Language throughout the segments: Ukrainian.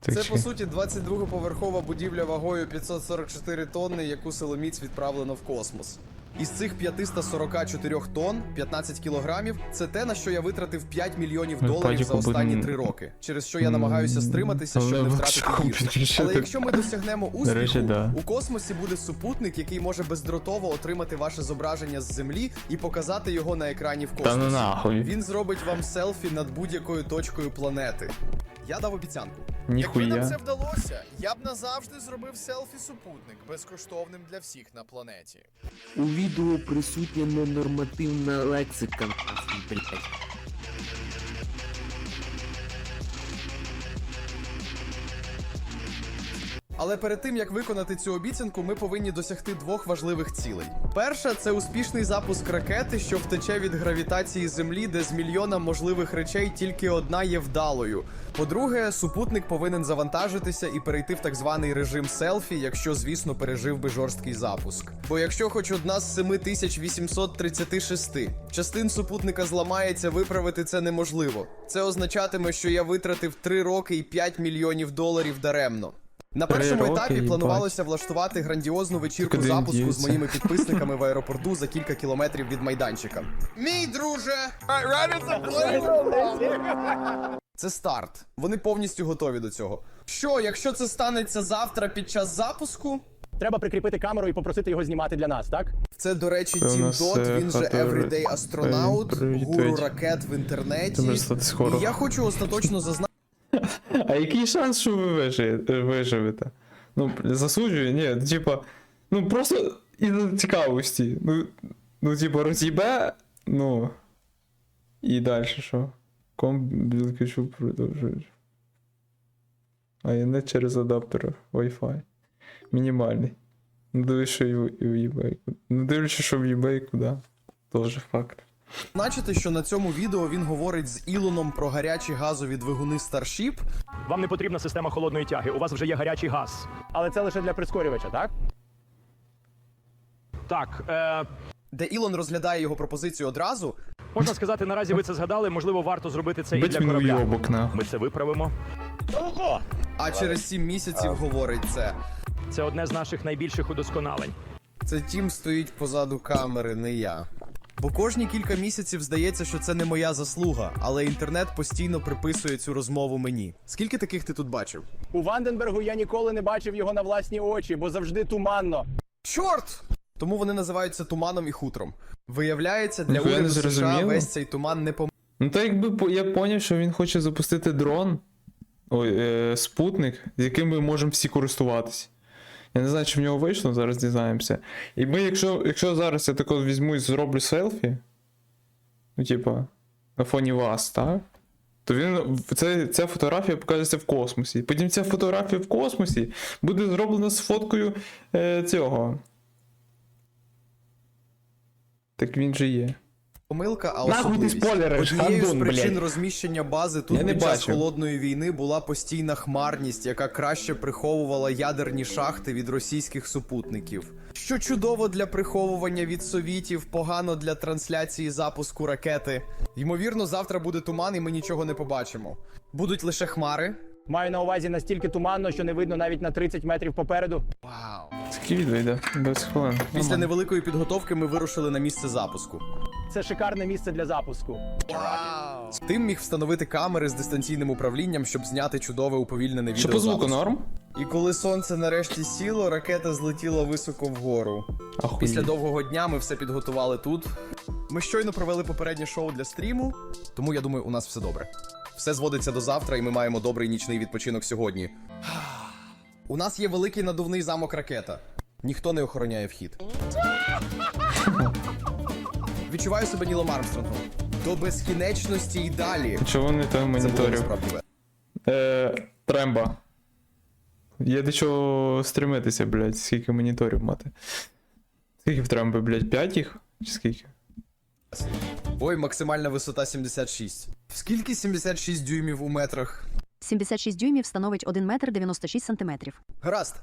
Це Такі. по суті 22-поверхова будівля вагою 544 тонни, яку силоміць відправлено в космос. Із цих 544 тонн 15 кілограмів це те, на що я витратив 5 мільйонів доларів за останні будемо- три роки, через що я намагаюся стриматися, щоб не втратити їжу. Але якщо ми досягнемо успіху, у космосі буде супутник, який може бездротово отримати ваше зображення з землі і показати його на екрані в космосі. ну. Він зробить вам селфі над будь-якою точкою планети. Я дав обіцянку. Ніхуя. Якби нам це вдалося, я б назавжди зробив селфі-супутник безкоштовним для всіх на планеті. У відео присутня ненормативна лексика, блядь. Але перед тим як виконати цю обіцянку, ми повинні досягти двох важливих цілей. Перша це успішний запуск ракети, що втече від гравітації Землі, де з мільйона можливих речей тільки одна є вдалою. По-друге, супутник повинен завантажитися і перейти в так званий режим селфі, якщо, звісно, пережив би жорсткий запуск. Бо якщо хоч одна з 7836 частин супутника зламається, виправити це неможливо. Це означатиме, що я витратив 3 роки і 5 мільйонів доларів даремно. На першому етапі планувалося влаштувати грандіозну вечірку запуску з моїми підписниками в аеропорту за кілька кілометрів від майданчика. Мій друже! Це старт. Вони повністю готові до цього. Що, якщо це станеться завтра під час запуску? Треба прикріпити камеру і попросити його знімати для нас, так? Це, до речі, Тім Дот, е, він же Everyday астронаут, гуру ракет в інтернеті. І я хочу остаточно зазначити. А який шанс, що ви виживете? Ну, засуджую, ні, ну, типа, ну просто із цікавості. Ну, ну типа, роз'їбе, ну. І далі що? Комп білкачу продовжуєш. А я не через адаптер Wi-Fi. Мінімальний. Ну дивись, що і в eBay. Ну дивлячись, що в eBay куди. Тоже факт. Значити, що на цьому відео він говорить з Ілоном про гарячі газові двигуни Starship, Вам не потрібна система холодної тяги, у вас вже є гарячий газ. Але це лише для прискорювача, так? Так, е, де Ілон розглядає його пропозицію одразу, можна сказати, наразі ви це згадали, можливо, варто зробити це і Бить для він корабля. уйобок. Ми це виправимо. а через 7 місяців говорить це. Це одне з наших найбільших удосконалень. Це Тім стоїть позаду камери, не я. Бо кожні кілька місяців здається, що це не моя заслуга, але інтернет постійно приписує цю розмову мені. Скільки таких ти тут бачив? У Ванденбергу я ніколи не бачив його на власні очі, бо завжди туманно. Чорт! Тому вони називаються туманом і хутром. Виявляється, для Ніхуя не уряду США зрозуміло. весь цей туман не поможе. Ну так якби по- я поняв, що він хоче запустити дрон, ой, е, спутник, з яким ми можемо всі користуватися. Я не знаю, чи в нього вийшло, зараз дізнаємося. І ми, якщо, якщо зараз я тако візьму і зроблю селфі, ну, типа, на фоні вас, так? То він, це, ця фотографія покажеться в космосі. Потім ця фотографія в космосі буде зроблена з фоткою е, цього. Так він же є. Помилка, а Нахуй ти особливість. спойлериш, Однією з причин блядь. розміщення бази тут Я не під час бачив. холодної війни була постійна хмарність, яка краще приховувала ядерні шахти від російських супутників. Що чудово для приховування від совітів, погано для трансляції запуску ракети. Ймовірно, завтра буде туман, і ми нічого не побачимо. Будуть лише хмари. Маю на увазі настільки туманно, що не видно навіть на 30 метрів попереду. Вау. Скільки відео йде? 20 хвилин. Після невеликої підготовки ми вирушили на місце запуску. Це шикарне місце для запуску. Тим міг встановити камери з дистанційним управлінням, щоб зняти чудове уповільнене відео. Що по звуку норм? І коли сонце нарешті сіло, ракета злетіла високо вгору. Ахуєть. Після довгого дня ми все підготували тут. Ми щойно провели попереднє шоу для стріму, тому я думаю, у нас все добре. Все зводиться до завтра, і ми маємо добрий нічний відпочинок сьогодні. У нас є великий надувний замок ракета. Ніхто не охороняє вхід. Відчуваю себе Нілом Армстронгом. До безкінечності і далі. Чого не той моніторів? Е, Тремба. Є до чого стремитися, блядь, скільки моніторів мати. Скільки в тремби, блядь, 5 їх? Чи скільки? Ой, максимальна висота 76. Скільки 76 дюймів у метрах? 76 дюймів становить 1 метр 96 сантиметрів. Гаразд.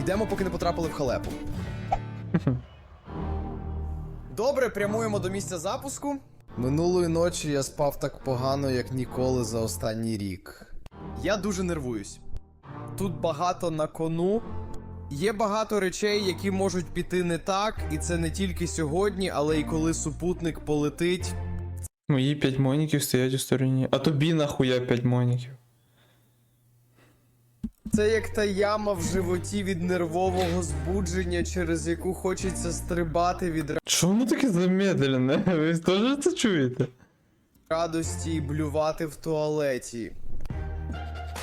Йдемо, поки не потрапили в халепу. Добре, прямуємо до місця запуску. Минулої ночі я спав так погано, як ніколи за останній рік. Я дуже нервуюсь. Тут багато на кону. Є багато речей, які можуть піти не так, і це не тільки сьогодні, але й коли супутник полетить. Мої 5 моніків стоять у стороні. А тобі нахуя 5 моніків? Це як та яма в животі від нервового збудження, через яку хочеться стрибати від воно таке замедлене? Ви теж це чуєте? радості і блювати в туалеті.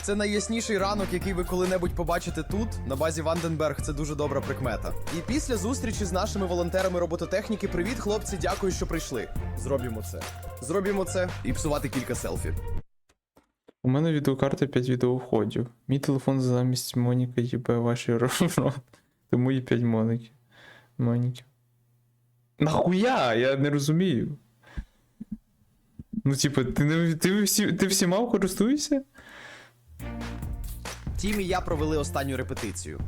Це найясніший ранок, який ви коли-небудь побачите тут, на базі Ванденберг. Це дуже добра прикмета. І після зустрічі з нашими волонтерами робототехніки, привіт, хлопці, дякую, що прийшли. Зробімо це. Зробімо це і псувати кілька селфі. У мене відеокарта 5 відеовходів. Мій телефон замість Моніка їбе ваші рот. Тому і 5 моників. Моніків. Нахуя? Я не розумію. Ну, типу, ти ти, всі, ти всіма користуєшся? Тім і я провели останню репетицію.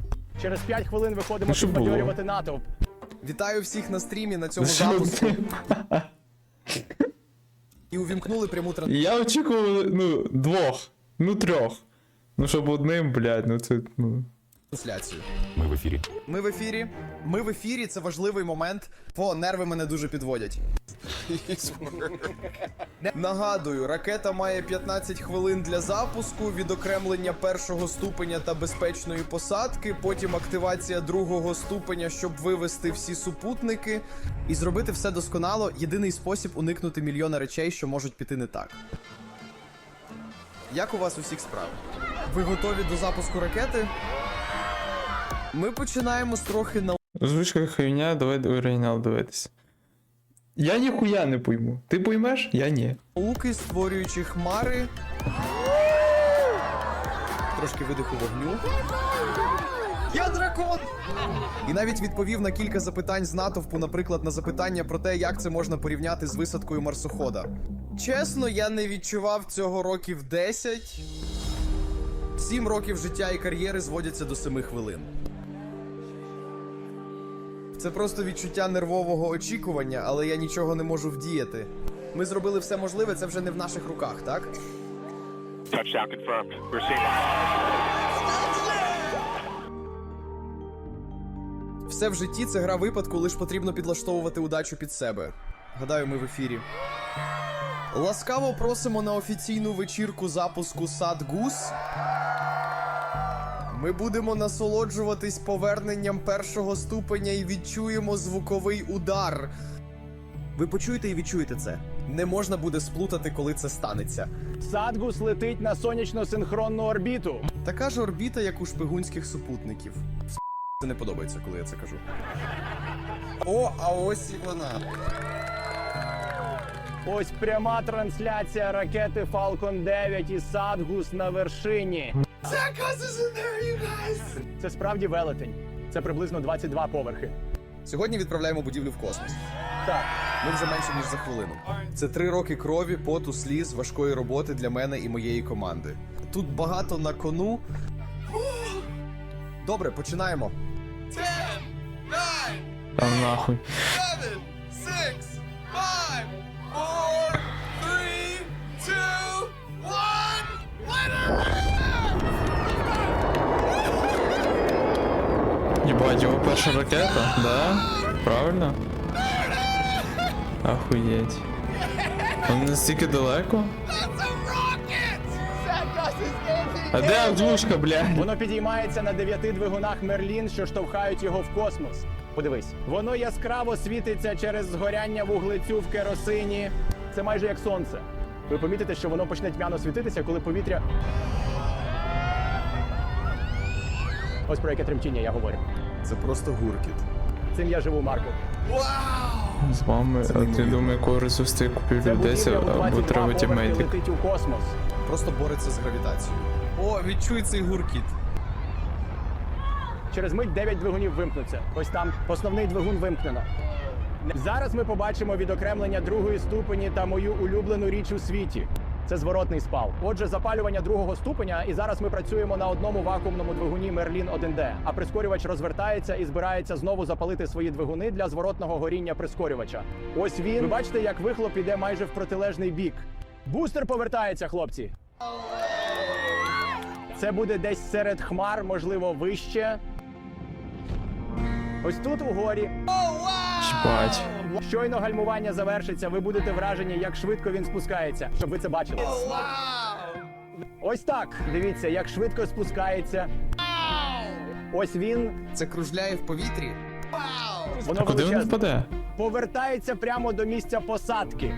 Через 5 хвилин виходимо щоб що було? підбадьорювати натовп. Вітаю всіх на стрімі на цьому Ну, запуску і увімкнули пряму Я очікував, ну, двох. Ну, трьох. Ну, щоб одним, блядь, ну це. Ну. Трансляцію. Ми в ефірі. Ми в ефірі. Ми в ефірі. Це важливий момент. По нерви мене дуже підводять. Нагадую, ракета має 15 хвилин для запуску, відокремлення першого ступеня та безпечної посадки, потім активація другого ступеня, щоб вивести всі супутники і зробити все досконало. Єдиний спосіб уникнути мільйона речей, що можуть піти не так. Як у вас усіх справ? Ви готові до запуску ракети? Ми починаємо з трохи на Озвучка хуйня, давай оригінал дивитися. Я ніхуя не пойму. Ти поймеш? Я ні. науки, створюючи хмари. Трошки видиху вогню. Я дракон! І навіть відповів на кілька запитань з натовпу, наприклад, на запитання про те, як це можна порівняти з висадкою марсохода. Чесно, я не відчував цього років 10. Сім років життя і кар'єри зводяться до 7 хвилин. Це просто відчуття нервового очікування, але я нічого не можу вдіяти. Ми зробили все можливе, це вже не в наших руках, так? Touchdown confirmed. We're seeing Все в житті це гра випадку, лиш потрібно підлаштовувати удачу під себе. Гадаю, ми в ефірі. Ласкаво просимо на офіційну вечірку запуску Сад Гус. Ми будемо насолоджуватись поверненням першого ступеня і відчуємо звуковий удар. Ви почуєте і відчуєте це. Не можна буде сплутати, коли це станеться. Садгус летить на сонячно-синхронну орбіту. Така ж орбіта, як у шпигунських супутників. Це не подобається, коли я це кажу. О, а ось і вона. Ось пряма трансляція ракети Falcon 9 і Садгус на вершині. Це справді велетень. Це приблизно 22 поверхи. Сьогодні відправляємо будівлю в космос. Так, Ми вже менше ніж за хвилину. Це три роки крові, поту, сліз, важкої роботи для мене і моєї команди. Тут багато на кону. Добре, починаємо. Там нахуй. Єбать, його перша ракета, да? Правильно? Охуєть. Он настільки далеко? А де озвучка, блядь? воно підіймається на дев'яти двигунах Мерлін, що штовхають його в космос. Подивись, воно яскраво світиться через згоряння вуглецю в керосині. Це майже як сонце. Ви помітите, що воно почне тьмяно світитися, коли повітря. Ось про яке тремтіння я говорю. Це просто гуркіт. Цим я живу, Марко. З вами, а ти думаю, якого ресурсу я купив людей, або 22 треба тімейтик. летить у космос. Просто бореться з гравітацією. О, відчуй цей гуркіт. Через мить 9 двигунів вимкнуться. Ось там основний двигун вимкнено. Зараз ми побачимо відокремлення другої ступені та мою улюблену річ у світі. Це зворотний спал. Отже, запалювання другого ступеня, і зараз ми працюємо на одному вакуумному двигуні Merlin 1D. А прискорювач розвертається і збирається знову запалити свої двигуни для зворотного горіння прискорювача. Ось він. Ви бачите, як вихлоп іде майже в протилежний бік. Бустер повертається, хлопці. Це буде десь серед хмар, можливо, вище. Ось тут угорі. Чпать. Щойно гальмування завершиться, ви будете вражені, як швидко він спускається, щоб ви це бачили. Ось так. Дивіться, як швидко спускається. Ось він. Це кружляє в повітрі. Воно Куди він величезне. впаде? повертається прямо до місця посадки.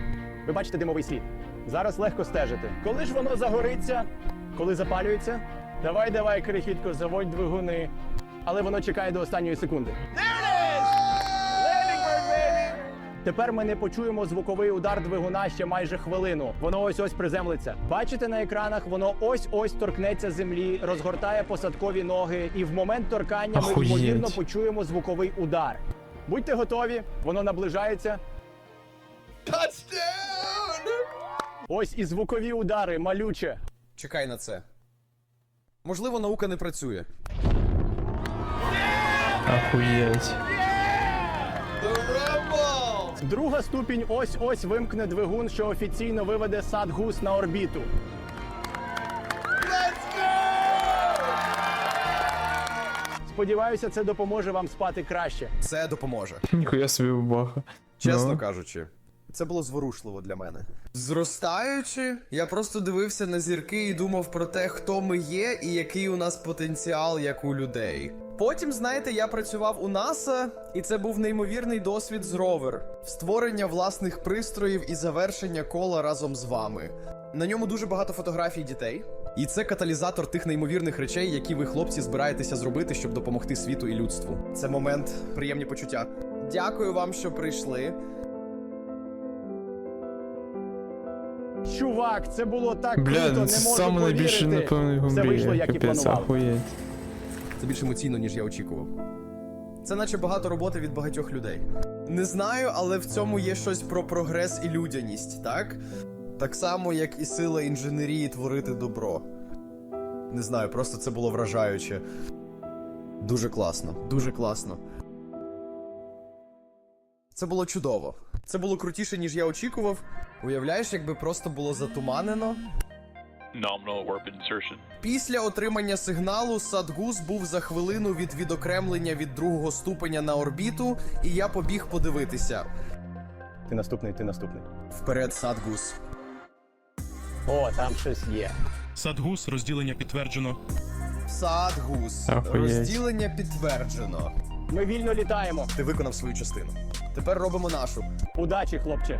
Ви бачите димовий слід. Зараз легко стежити. Коли ж воно загориться, коли запалюється, давай, давай, крихітко, заводь двигуни. Але воно чекає до останньої секунди. Тепер ми не почуємо звуковий удар двигуна ще майже хвилину. Воно ось ось приземлиться. Бачите на екранах, воно ось ось торкнеться землі, розгортає посадкові ноги, і в момент торкання ми Охуєть. ймовірно почуємо звуковий удар. Будьте готові, воно наближається. Ось і звукові удари, малюче. Чекай на це. Можливо, наука не працює. Ахуєть. Друга ступінь ось ось вимкне двигун, що офіційно виведе сад гус на орбіту. Сподіваюся, це допоможе вам спати краще. Це допоможе. Ніхуя собі баха. Чесно Ну. кажучи, це було зворушливо для мене. Зростаючи, я просто дивився на зірки і думав про те, хто ми є і який у нас потенціал як у людей. Потім, знаєте, я працював у НАСА, і це був неймовірний досвід з ровер, створення власних пристроїв і завершення кола разом з вами. На ньому дуже багато фотографій дітей. І це каталізатор тих неймовірних речей, які ви, хлопці, збираєтеся зробити, щоб допомогти світу і людству. Це момент, приємні почуття. Дякую вам, що прийшли. Чувак, це було так Бля, круто, не це можу саме повірити. найбільше, напевно, його Все вийшло, мрія. як і Капець, планував. ахуєть. Це більш емоційно, ніж я очікував. Це наче багато роботи від багатьох людей. Не знаю, але в цьому є щось про прогрес і людяність, так? Так само, як і сила інженерії творити добро. Не знаю, просто це було вражаюче. Дуже класно, дуже класно. Це було чудово. Це було крутіше, ніж я очікував. Уявляєш, якби просто було затуманено, Nominal warp insertion. Після отримання сигналу Садгус був за хвилину від відокремлення від другого ступеня на орбіту, і я побіг подивитися. Ти наступний, ти наступний. Вперед, Садгус. О, там щось є. Садгус розділення підтверджено. Садгус. Розділення підтверджено. Ми вільно літаємо. Ти виконав свою частину. Тепер робимо нашу. Удачі, хлопче.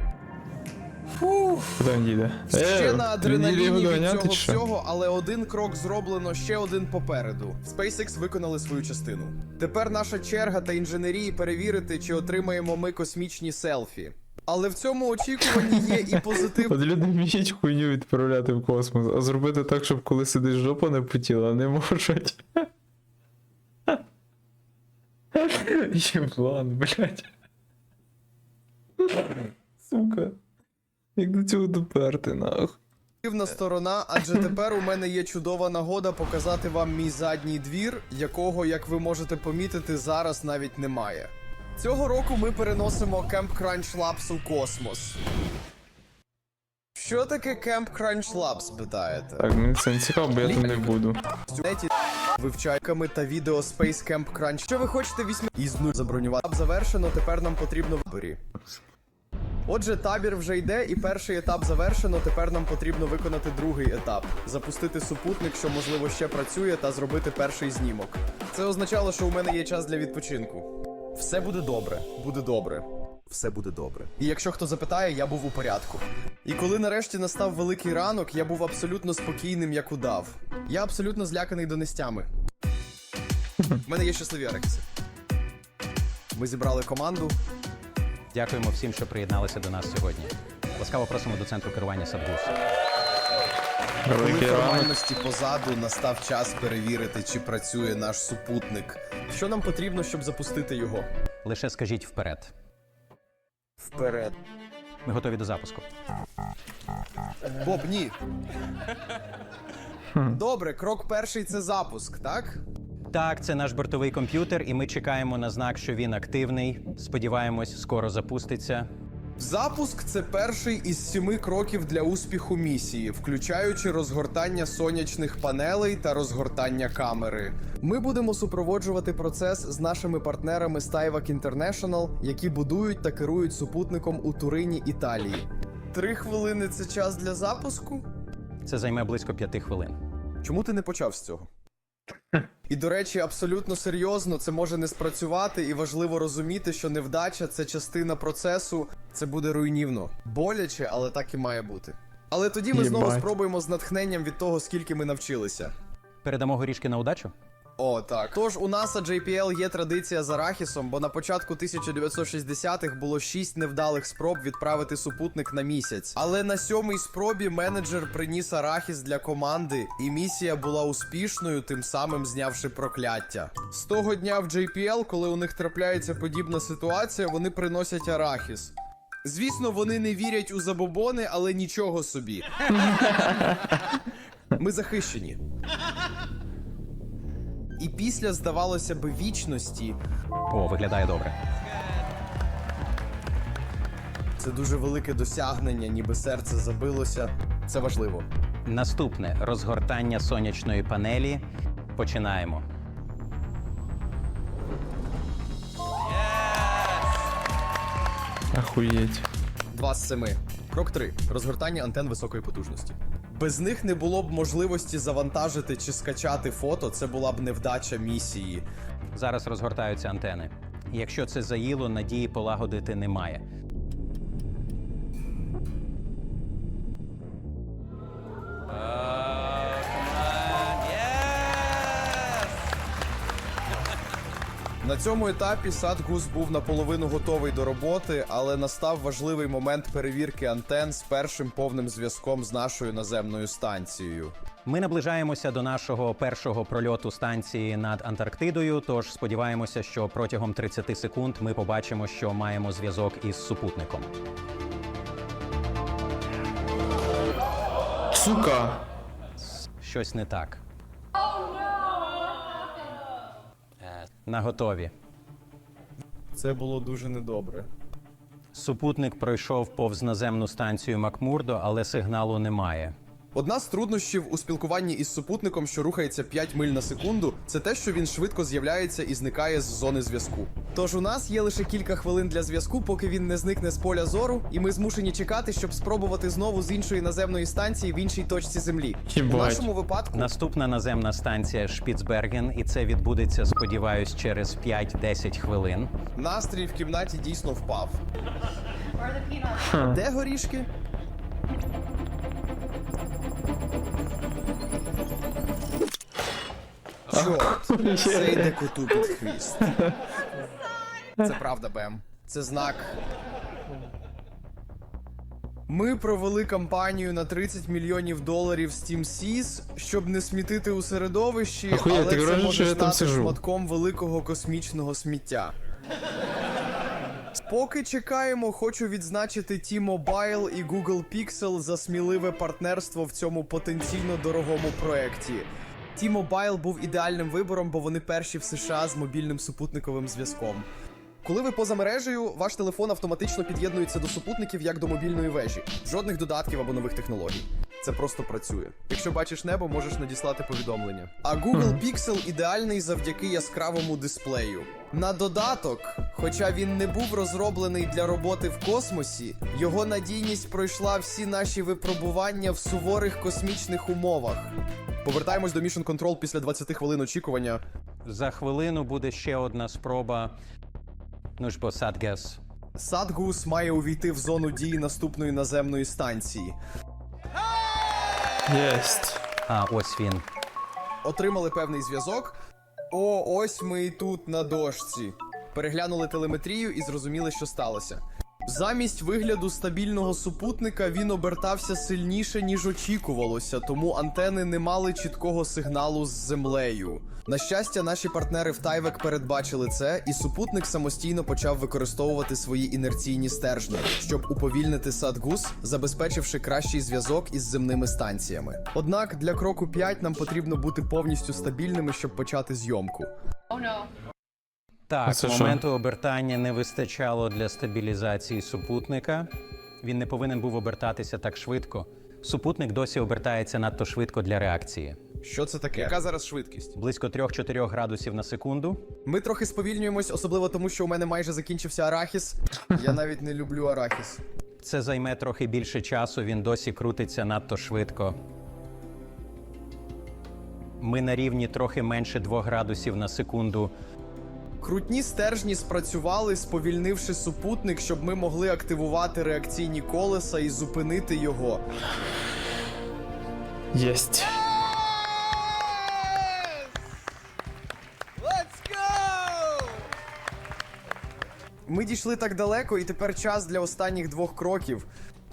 Куди він їде? Ще Е, на адреналіні від цього всього, але один крок зроблено, ще один попереду. SpaceX виконали свою частину. Тепер наша черга та інженерії перевірити, чи отримаємо ми космічні селфі. Але в цьому очікуванні є і позитив. От люди вміють хуйню відправляти в космос, а зробити так, щоб коли сидиш жопа не потіла, не можуть. Єблан, блядь. Сука. Як до цього доперти, нах. Дивна сторона, адже тепер у мене є чудова нагода показати вам мій задній двір, якого, як ви можете помітити, зараз навіть немає. Цього року ми переносимо Camp Crunch Labs у космос. Що таке Camp Crunch Labs, питаєте? Так, мені це не цікаво, бо я там не буду. Вивчайками та відео Space Camp Crunch. Що ви хочете візьми із нуль забронювати? Етап завершено, тепер нам потрібно виборі. Отже, табір вже йде, і перший етап завершено. Тепер нам потрібно виконати другий етап: запустити супутник, що можливо ще працює, та зробити перший знімок. Це означало, що у мене є час для відпочинку. Все буде добре, буде добре. Все буде добре. І якщо хто запитає, я був у порядку. І коли нарешті настав великий ранок, я був абсолютно спокійним, як удав. Я абсолютно зляканий донестями. У мене є щасливі арекси. Ми зібрали команду. Дякуємо всім, що приєдналися до нас сьогодні. Ласкаво просимо до центру керування Садгус. Коли Великий ранок. формальності позаду настав час перевірити, чи працює наш супутник. Що нам потрібно, щоб запустити його? Лише скажіть вперед. Вперед. Ми готові до запуску. Боб, ні. Добре, крок перший це запуск, так? Так, це наш бортовий комп'ютер, і ми чекаємо на знак, що він активний. Сподіваємось, скоро запуститься. Запуск це перший із сіми кроків для успіху місії, включаючи розгортання сонячних панелей та розгортання камери. Ми будемо супроводжувати процес з нашими партнерами Stuyvak International, які будують та керують супутником у Турині, Італії. Три хвилини це час для запуску? Це займе близько п'яти хвилин. Чому ти не почав з цього? І до речі, абсолютно серйозно це може не спрацювати, і важливо розуміти, що невдача це частина процесу, це буде руйнівно. Боляче, але так і має бути. Але тоді ми знову спробуємо з натхненням від того, скільки ми навчилися. Передамо горішки на удачу? О, так. Тож у NASA JPL є традиція з арахісом, бо на початку 1960-х було шість невдалих спроб відправити супутник на місяць. Але на сьомій спробі менеджер приніс арахіс для команди, і місія була успішною, тим самим знявши прокляття. З того дня в JPL, коли у них трапляється подібна ситуація, вони приносять арахіс. Звісно, вони не вірять у забобони, але нічого собі. Ми захищені. І після, здавалося би, вічності О, виглядає добре. це дуже велике досягнення, ніби серце забилося. Це важливо. Наступне розгортання сонячної панелі. Починаємо. Охуєть. Два з семи. Крок 3. Розгортання антен високої потужності. Без них не було б можливості завантажити чи скачати фото. Це була б невдача місії. Зараз розгортаються антени. Якщо це заїло, надії полагодити немає. На цьому етапі Садгус був наполовину готовий до роботи, але настав важливий момент перевірки антен з першим повним зв'язком з нашою наземною станцією. Ми наближаємося до нашого першого прольоту станції над Антарктидою. Тож сподіваємося, що протягом 30 секунд ми побачимо, що маємо зв'язок із супутником. Сука! Щось не так. Е, На готові. Це було дуже недобре. Супутник пройшов повз наземну станцію Макмурдо, але сигналу немає. Одна з труднощів у спілкуванні із супутником, що рухається 5 миль на секунду, це те, що він швидко з'являється і зникає з зони зв'язку. Тож у нас є лише кілька хвилин для зв'язку, поки він не зникне з поля зору, і ми змушені чекати, щоб спробувати знову з іншої наземної станції в іншій точці землі. У Єбать. нашому випадку Наступна наземна станція Шпіцберген, і це відбудеться, сподіваюсь, через 5-10 хвилин. настрій в кімнаті дійсно впав. Де горішки? Чорт, це йде коту під хвіст. Це правда, Бем. Це знак. Ми провели кампанію на 30 мільйонів доларів Steam Seas, щоб не смітити у середовищі, Охуєть, але ти це кажеш, може що я там стати сижу. шматком великого космічного сміття. Поки чекаємо, хочу відзначити T-Mobile і Google Pixel за сміливе партнерство в цьому потенційно дорогому проєкті. T-Mobile був ідеальним вибором, бо вони перші в США з мобільним супутниковим зв'язком. Коли ви поза мережею, ваш телефон автоматично під'єднується до супутників як до мобільної вежі. Жодних додатків або нових технологій. Це просто працює. Якщо бачиш небо, можеш надіслати повідомлення. А Google Pixel ідеальний завдяки яскравому дисплею. На додаток, хоча він не був розроблений для роботи в космосі, його надійність пройшла всі наші випробування в суворих космічних умовах. Повертаємось до Mission Control після 20 хвилин очікування. За хвилину буде ще одна спроба. Ну ж бо Садгес. Садгус має увійти в зону дії наступної наземної станції. Єсть. А, ось він. Отримали певний зв'язок. О, ось ми і тут на дошці. Переглянули телеметрію і зрозуміли, що сталося. Замість вигляду стабільного супутника він обертався сильніше, ніж очікувалося, тому антени не мали чіткого сигналу з землею. На щастя, наші партнери в Тайвек передбачили це, і супутник самостійно почав використовувати свої інерційні стержні, щоб уповільнити Садгус, забезпечивши кращий зв'язок із земними станціями. Однак для кроку 5 нам потрібно бути повністю стабільними, щоб почати зйомку. Так, це що? моменту обертання не вистачало для стабілізації супутника. Він не повинен був обертатися так швидко. Супутник досі обертається надто швидко для реакції. Що це таке? Яка зараз швидкість? Близько 3-4 градусів на секунду. Ми трохи сповільнюємось, особливо тому, що у мене майже закінчився арахіс. Я навіть не люблю арахіс. Це займе трохи більше часу, він досі крутиться надто швидко. Ми на рівні трохи менше 2 градусів на секунду. Крутні стержні спрацювали, сповільнивши супутник, щоб ми могли активувати реакційні колеса і зупинити його. Єсть. Ми дійшли так далеко, і тепер час для останніх двох кроків.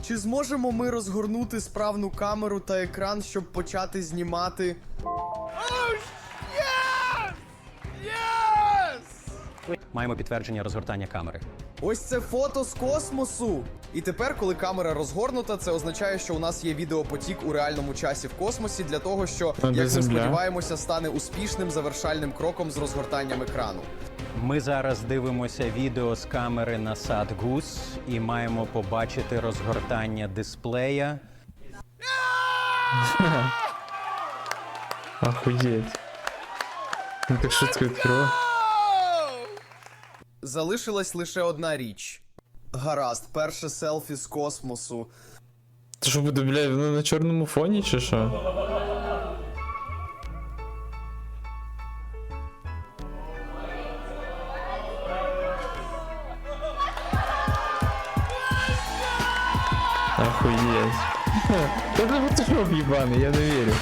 Чи зможемо ми розгорнути справну камеру та екран, щоб почати знімати? Маємо підтвердження розгортання камери. Ось це фото з космосу. І тепер, коли камера розгорнута, це означає, що у нас є відеопотік у реальному часі в космосі для того, що, як ми сподіваємося, стане успішним завершальним кроком з розгортанням екрану. Ми зараз дивимося відео з камери на Садгус і маємо побачити розгортання дисплея. Охуєть. Ну так швидко відкрила. Залишилась лише одна річ. Гаразд, перше селфі з космосу. Це що буде, блядь, воно на чорному фоні чи що? Охуеть. Та це фотошоп їбаний, я не вірю.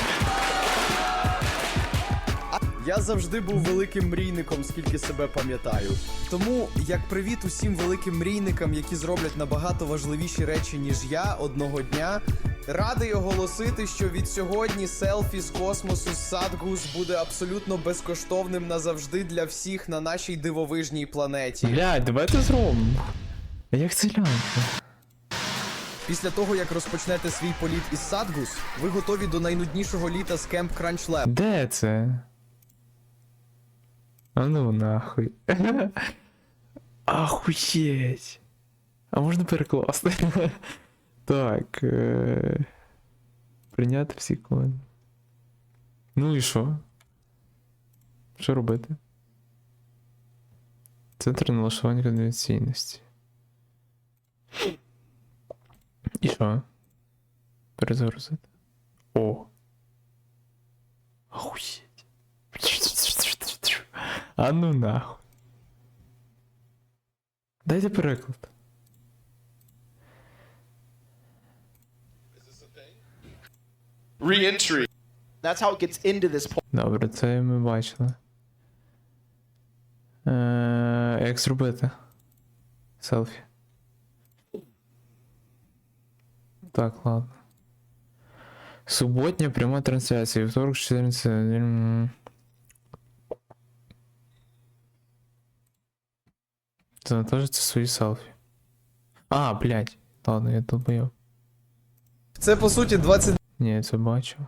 Я завжди був великим мрійником, скільки себе пам'ятаю. Тому, як привіт усім великим мрійникам, які зроблять набагато важливіші речі, ніж я одного дня, радий оголосити, що від сьогодні селфі з космосу з Садгус буде абсолютно безкоштовним назавжди для всіх на нашій дивовижній планеті. Блядь, давайте зробимо. Як це глянути? Після того, як розпочнете свій політ із Садгус, ви готові до найнуднішого літа з Crunch Lab. Де це? А ну нахуй. Ахуєть. А можна перекласти? так. Е... Прийняти всі коменти. Ну і що? Що робити? Центр налаштування конвенційності. І що? Перезагрузити? О. Охуєть. А ну нахуй. Дайте переклад. Re-entry. That's how it gets into this point. Добре, це ми бачили. Е, як зробити? Селфі. Так, ладно. Суботня пряма трансляція. Вівторок 14. М. Завантажити свої селфі. А, блядь. Ладно, я долбоєб. Це по суті 20 Ні, я це бачив.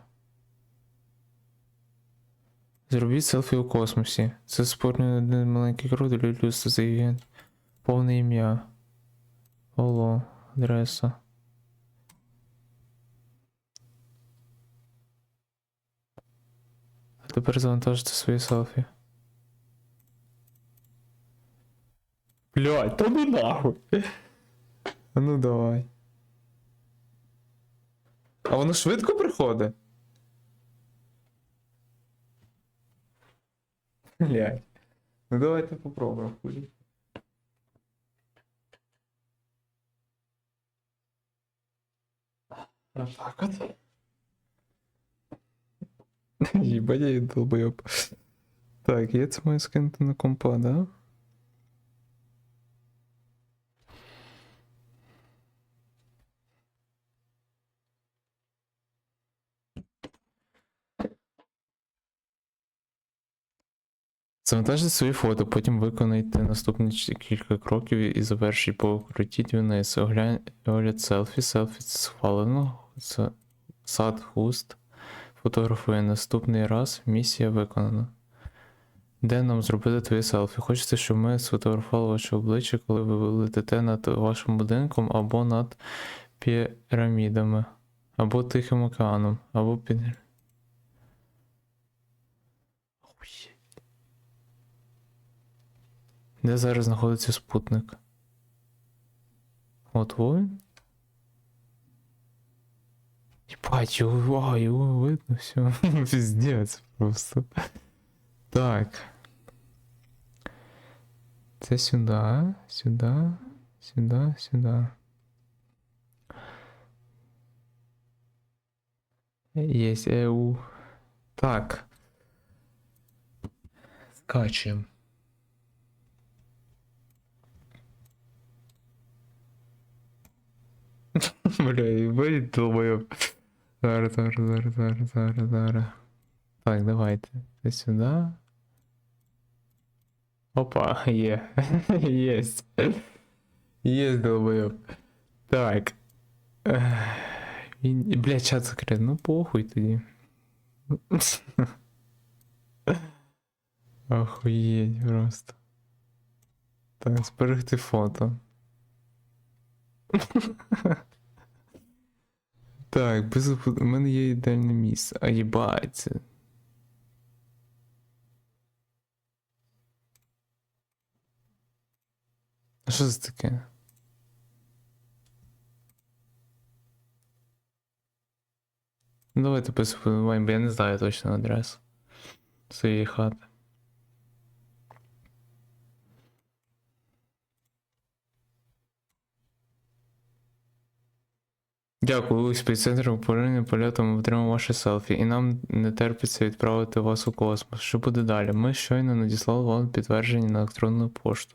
Зробіть селфі у космосі. Це спорний один маленький крок для людства за івент. Повне ім'я. Оло, адреса. А тепер завантажити свої селфі. Блядь, та ну нахуй. А ну давай. А воно швидко приходить? Блядь. Ну давайте попробуємо. хуй. Так от. Ебать, я долбоёб. Так, я маю скинути на компа, да? Завантажте свої фото, потім виконайте наступні кілька кроків і завершіть покрутіть вниз. Оглянь огляд селфі, селфі схвалено. Сад хуст. Фотографує наступний раз. Місія виконана. Де нам зробити твоє селфі? Хочете, щоб ми сфотографували ваше обличчя, коли ви летите над вашим будинком або над пірамідами, або Тихим океаном, або під. Охуєть. Де зараз знаходиться спутник? От він. Єбать, його, а, його видно все. Піздець просто. Так. Це сюди, сюди, сюди, сюди. Єсть, ЕУ. Так. Скачем. Бля, ебать, долбоёб. Зараз, зараз, зараз, зараз, зараз, зараз. Так, давайте. Це сюди. Опа, є. Єсть. Єсть, долбоёб. Так. Ех, Він... Бля, чат закрит. Ну похуй тоді. Охуєть просто. Так, зберегти фото. Так, без у мене є ідеальне місце. А їбать це. А що це таке? Ну, давайте посипаємо, бо я не знаю точно адресу своєї хати. Дякую, спеццентр управління польотом отримав ваше селфі, і нам не терпиться відправити вас у космос. Що буде далі? Ми щойно надіслали вам підтвердження на електронну пошту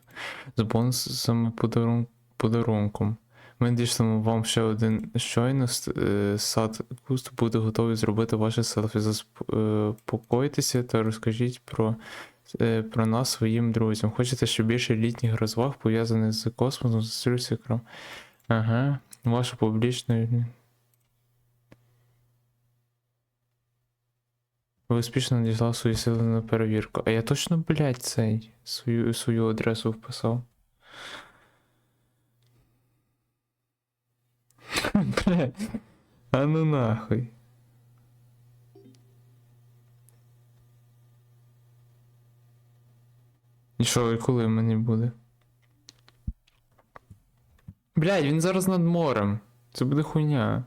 з бонусами подарун... подарунком. Ми надішлемо вам ще один щойно е, сад куст буде готовий зробити ваше селфі. Заспокойтеся та розкажіть про, е, про нас своїм друзям. Хочете ще більше літніх розваг пов'язаних з космосом, з. Ага, ваша публічна. Ви успішно надіслав свої сили на перевірку. А я точно, блядь, цей свою, свою адресу вписав. Блядь. А ну нахуй. І що, і коли мені буде? Блядь, він зараз над морем. Це буде хуйня.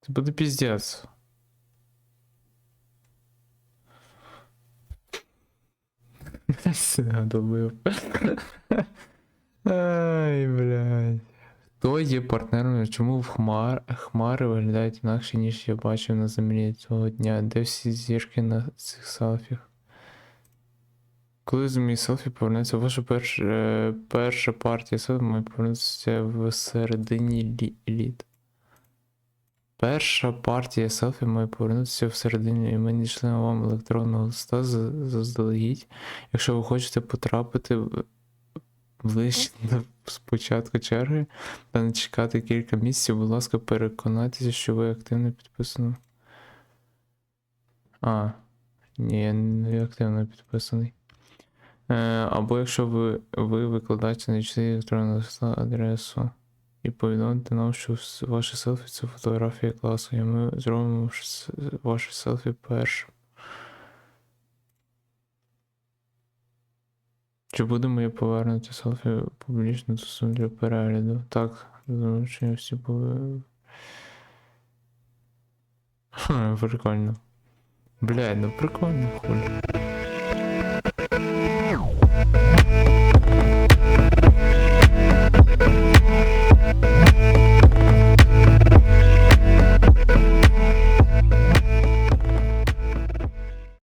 Це буде піздець. Все, добив. Ай, блядь. Хто є партнером? Чому в хмар... хмари виглядають інакше, ніж я бачив на землі цього дня? Де всі зірки на цих селфіх? Коли з мій селфі повернеться, ваша перша, е, перша партія селфі має повернутися в середині лі... літ. Перша партія селфі має повернутися всередині, і ми дійшли вам електронного листа заздалегідь. Якщо ви хочете потрапити ближче до спочатку черги та не чекати кілька місяців, будь ласка, переконайтеся, що ви активно підписані. А, ні, я не активно підписаний. Е, або якщо ви, ви викладач, електронного листа адресу і повідомте нам, що ваше селфі це фотографія класу, і ми зробимо ваше селфі першим. Чи буде моє повернути селфі публічно доступно для перегляду? Так, залучення всі були. Ха, прикольно. Блядь, ну прикольно, хуй.